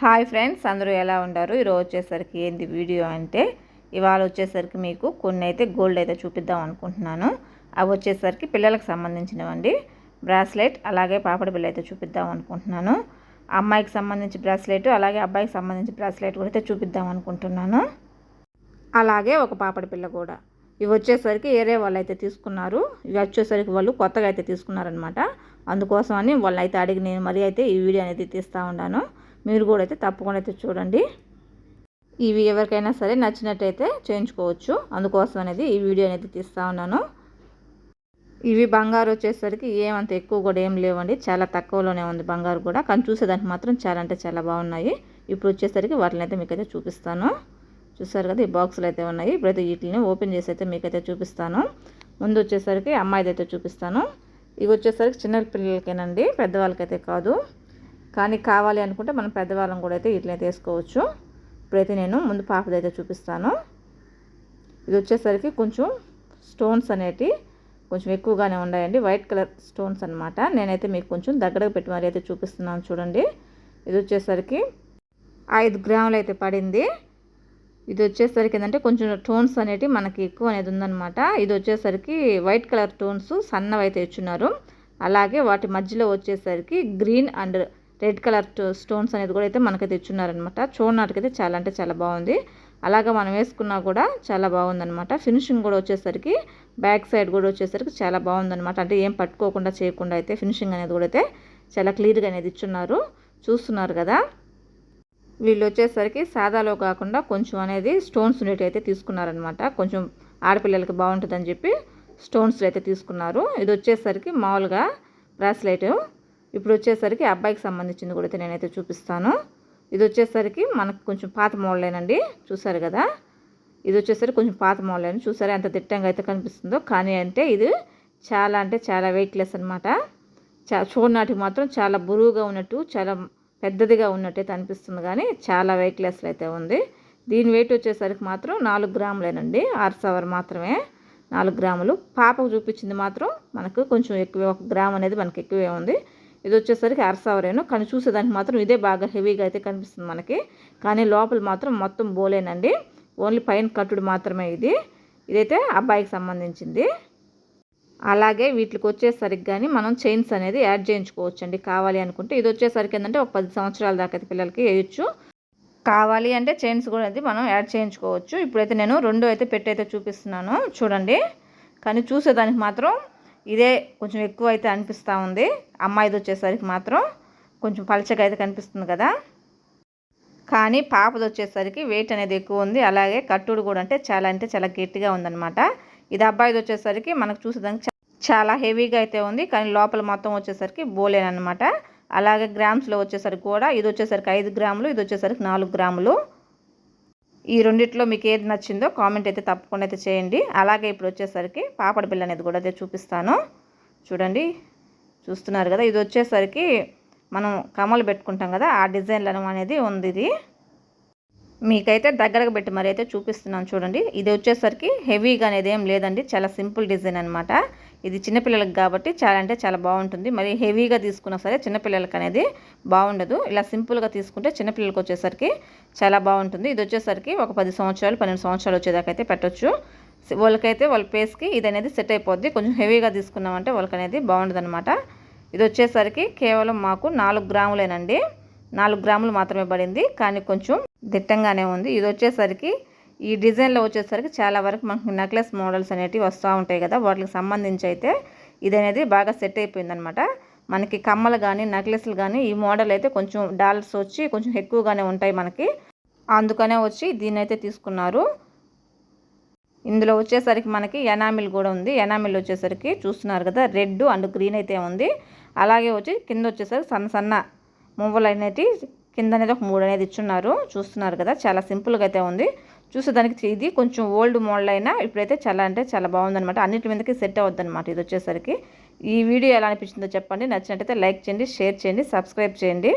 Hi friends అందరూ ఎలా ఉన్నారు? ఈరోజు వచ్చేసరికి ఏంది వీడియో అంటే ఇవాళ వచ్చేసరికి మీకు కొన్ని అయితే గోల్డ్ అయితే చూపిద్దాం అనుకుంటున్నాను. అవి వచ్చేసరికి పిల్లలకు సంబంధించినవండి. బ్రాస్లెట్ అలాగే పాపడి బిల్ల అయితే చూపిద్దాం అనుకుంటున్నాను. అమ్మాయికి సంబంధించి బ్రాస్లెట్ అలాగే అబ్బాయికి సంబంధించి బ్రాస్లెట్ కూడా అయితే చూపిద్దాం అనుకుంటున్నాను. అలాగే ఒక పాపడి పిల్ల కూడా. ఇవి వచ్చేసరికి ఏరే వాళ్ళు అయితే తీసుకున్నారు. ఇవి వచ్చేసరికి వాళ్ళు కొత్తగా అయితే తీసుకున్నారనమాట అందుకోసమని వాళ్ళు అయితే అడిగి నేను మరీ అయితే ఈ వీడియో అనేది తీస్తూ ఉన్నాను. మీరు కూడా అయితే తప్పకుండా అయితే చూడండి. ఇవి ఎవరికైనా సరే నచ్చినట్టయితే చేయించుకోవచ్చు. అందుకోసం అనేది ఈ వీడియో అనేది తీస్తూ ఉన్నాను. ఇవి బంగారు వచ్చేసరికి ఏమంత ఎక్కువ కూడా ఏం లేవండి. చాలా తక్కువలోనే ఉంది బంగారు కూడా. కానీ చూసేదానికి మాత్రం చాలా అంటే చాలా బాగున్నాయి. ఇప్పుడు వచ్చేసరికి వాటిని అయితే మీకైతే చూపిస్తాను. చూసారు కదా ఈ బాక్సులు అయితే ఉన్నాయి. ఇప్పుడైతే వీటిని ఓపెన్ చేసి అయితే మీకైతే చూపిస్తాను. ముందు వచ్చేసరికి అమ్మాయిది అయితే చూపిస్తాను. ఇవి వచ్చేసరికి చిన్న పిల్లలకేనండి పెద్దవాళ్ళకైతే కాదు. కానీ కావాలి అనుకుంటే మనం పెద్దవాళ్ళం కూడా అయితే ఇట్లనే తీసుకోవచ్చు ఇప్పుడైతే నేను ముందు పాపది అయితే చూపిస్తాను. ఇది వచ్చేసరికి కొంచెం స్టోన్స్ అనేటి కొంచెం ఎక్కువగానే ఉన్నాయండి. వైట్ కలర్ స్టోన్స్ అనమాట నేనైతే మీకు కొంచెం దగ్గరకు పెట్టి మరి అయితే చూపిస్తున్నాను చూడండి. ఇది వచ్చేసరికి ఐదు గ్రాములు అయితే పడింది. ఇది వచ్చేసరికి ఏంటంటే కొంచెం టోన్స్ అనేటివి మనకి ఎక్కువ అనేది ఉందన్నమాట. ఇది వచ్చేసరికి వైట్ కలర్ టోన్స్ సన్నవి అయితే ఇచ్చున్నారు. అలాగే వాటి మధ్యలో వచ్చేసరికి green and red colour stones అనేది కూడా అయితే మనకైతే ఇచ్చున్నారనమాట అయితే చాలా అంటే చాలా బాగుంది. అలాగా మనం వేసుకున్నా కూడా చాలా బాగుందనమాట ఫినిషింగ్ కూడా వచ్చేసరికి బ్యాక్ సైడ్ కూడా వచ్చేసరికి చాలా బాగుందనమాట అంటే ఏం పట్టుకోకుండా చేయకుండా అయితే ఫినిషింగ్ అనేది కూడా అయితే చాలా క్లియర్గా అనేది ఇచ్చున్నారు. చూస్తున్నారు కదా? వీళ్ళు వచ్చేసరికి సాదాలో కాకుండా కొంచెం అనేది స్టోన్స్ ఉండేటి అయితే తీసుకున్నారనమాట కొంచెం ఆడపిల్లలకి బాగుంటుందని చెప్పి స్టోన్స్ అయితే తీసుకున్నారు. ఇది వచ్చేసరికి మామూలుగా బ్రాస్లెట్. ఇప్పుడు వచ్చేసరికి అబ్బాయికి సంబంధించింది కూడా అయితే నేనైతే చూపిస్తాను. ఇది వచ్చేసరికి మనకు కొంచెం పాత మోడలేనండి చూసారు కదా? ఇది వచ్చేసరికి కొంచెం పాత మోడలేను చూసారా? ఎంత దిట్టంగా అయితే కనిపిస్తుందో. కానీ అంటే ఇది చాలా అంటే చాలా వెయిట్లెస్ అనమాట చా చూడనాటికి మాత్రం చాలా బరువుగా ఉన్నట్టు చాలా పెద్దదిగా ఉన్నట్టయితే అనిపిస్తుంది కానీ చాలా వెయిట్లెస్లో అయితే ఉంది. దీని వెయిట్ వచ్చేసరికి మాత్రం నాలుగు గ్రాములేనండి ఆరు సవర్ మాత్రమే. నాలుగు గ్రాములు. పాపకు చూపించింది మాత్రం మనకు కొంచెం ఎక్కువ ఒక గ్రామ్ అనేది మనకి ఎక్కువే ఉంది. ఇది వచ్చేసరికి అరసవరేను కానీ చూసేదానికి మాత్రం ఇదే బాగా హెవీగా అయితే కనిపిస్తుంది మనకి. కానీ లోపల మాత్రం మొత్తం బోలేనండి. ఓన్లీ పైన కట్టుడు మాత్రమే ఇది. ఇదైతే అబ్బాయికి సంబంధించింది. అలాగే వీటికి వచ్చేసరికి కానీ మనం చైన్స్ అనేది యాడ్ చేయించుకోవచ్చు అండి కావాలి అనుకుంటే. ఇది వచ్చేసరికి ఏంటంటే ఒక పది సంవత్సరాల దాకా అయితే పిల్లలకి వేయచ్చు. కావాలి అంటే చైన్స్ కూడా అది మనం యాడ్ చేయించుకోవచ్చు. ఇప్పుడైతే నేను రెండు అయితే పెట్టి అయితే చూపిస్తున్నాను. చూడండి. కానీ చూసేదానికి మాత్రం ఇదే కొంచెం ఎక్కువ అయితే అనిపిస్తూ ఉంది. అమ్మాయిది వచ్చేసరికి మాత్రం కొంచెం పలచగా అయితే కనిపిస్తుంది కదా. కానీ పాపది వచ్చేసరికి వెయిట్ అనేది ఎక్కువ ఉంది. అలాగే కట్టుడు కూడా అంటే చాలా అంటే చాలా గట్టిగా ఉందన్నమాట. ఇది అబ్బాయిది వచ్చేసరికి మనకు చూసేదానికి చాలా హెవీగా అయితే ఉంది. కానీ లోపల మొత్తం వచ్చేసరికి బోలేనమాట అలాగే గ్రామ్స్లో వచ్చేసరికి కూడా ఇది వచ్చేసరికి ఐదు గ్రాములు ఇది వచ్చేసరికి నాలుగు గ్రాములు. ఈ రెండిట్లో మీకు ఏది నచ్చిందో కామెంట్ అయితే తప్పకుండా అయితే చేయండి. అలాగే ఇప్పుడు వచ్చేసరికి పాపడ బిల్ల అనేది కూడా అయితే చూపిస్తాను. చూడండి చూస్తున్నారు కదా ఇది వచ్చేసరికి మనం కమలు పెట్టుకుంటాం కదా ఆ డిజైన్లను అనేది ఉంది ఇది. మీకైతే దగ్గరకు పెట్టి మరి అయితే చూపిస్తున్నాను చూడండి. ఇది వచ్చేసరికి హెవీగా అనేది ఏం లేదండి చాలా సింపుల్ డిజైన్ అనమాట ఇది చిన్నపిల్లలకు కాబట్టి చాలా అంటే చాలా బాగుంటుంది. మరి హెవీగా తీసుకున్నా సరే చిన్నపిల్లలకి అనేది బాగుండదు. ఇలా సింపుల్గా తీసుకుంటే చిన్నపిల్లలకు వచ్చేసరికి చాలా బాగుంటుంది. ఇది వచ్చేసరికి ఒక పది సంవత్సరాలు పన్నెండు సంవత్సరాలు వచ్చేదాకా అయితే పెట్టచ్చు వాళ్ళకైతే వాళ్ళ పేస్కి ఇది అనేది సెట్ అయిపోద్ది. కొంచెం హెవీగా తీసుకున్నామంటే వాళ్ళకి అనేది బాగుండదు అనమాట ఇది వచ్చేసరికి కేవలం మాకు నాలుగు గ్రాములేనండి. నాలుగు గ్రాములు మాత్రమే పడింది. కానీ కొంచెం దిట్టంగానే ఉంది. ఇది వచ్చేసరికి ఈ డిజైన్లో వచ్చేసరికి చాలా వరకు మనకి నెక్లెస్ మోడల్స్ అనేటివి వస్తూ ఉంటాయి కదా. వాటికి సంబంధించి అయితే ఇది అనేది బాగా సెట్ అయిపోయిందనమాట. మనకి కమ్మలు కానీ నెక్లెస్లు కానీ ఈ మోడల్ అయితే కొంచెం డాలర్స్ వచ్చి కొంచెం ఎక్కువగానే ఉంటాయి మనకి. అందుకనే వచ్చి దీన్ని అయితే తీసుకున్నారు. ఇందులో వచ్చేసరికి మనకి ఎనామిల్ కూడా ఉంది. ఎనామిల్ వచ్చేసరికి చూస్తున్నారు కదా రెడ్ అండ్ గ్రీన్ అయితే ఉంది. అలాగే వచ్చి కింద వచ్చేసరికి సన్న సన్న మువ్వలు అనేది కింద అనేది ఒక మూడు అనేది ఇచ్చున్నారు. చూస్తున్నారు కదా చాలా సింపుల్గా అయితే ఉంది. చూసేదానికి ఇది కొంచెం ఓల్డ్ మోడల్ అయినా ఇప్పుడైతే చాలా అంటే చాలా బాగుందనమాట అన్నిటి మీదకి సెట్ అవుద్ది అనమాట ఇది వచ్చేసరికి. ఈ వీడియో ఎలా అనిపించిందో చెప్పండి. నచ్చినట్టయితే లైక్ చేయండి షేర్ చేయండి సబ్స్క్రైబ్ చేయండి.